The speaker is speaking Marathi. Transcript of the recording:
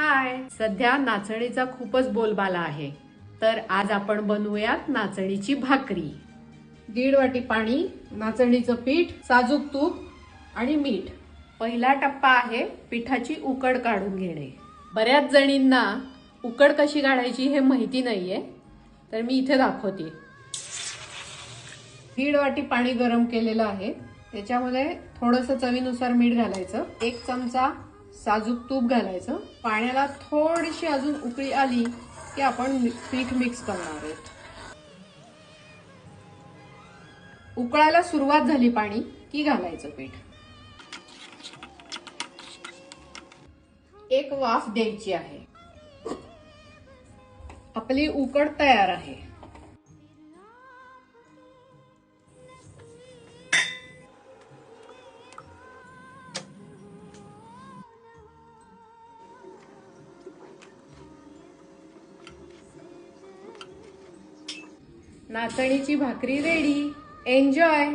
हाय. सध्या नाचणीचा खूपच बोलबाला आहे. तर आज आपण बनवूयात नाचणीची भाकरी. दीड वाटी पाणी नाचणीचं पीठ साजूक तूप आणि मीठ. पहिला टप्पा आहे पिठाची उकड काढून घेणे. बऱ्याच जणींना उकड कशी काढायची हे माहिती नाहीये. तर मी इथे दाखवते. दीड वाटी पाणी गरम केलेलं आहे. त्याच्यामध्ये थोडंसं चवीनुसार मीठ घालायचं. एक चमचा साजूक तूप घालायचं. पाण्याला थोडीशी अजून उकळी आली की आपण पीठ मिक्स करणार आहोत. उकळायला सुरुवात झाली पाणी की घालायचं पीठ. एक वाफ द्यायची आहे. आपली उकड तयार आहे. नाचणीची भाकरी रेडी एन्जॉय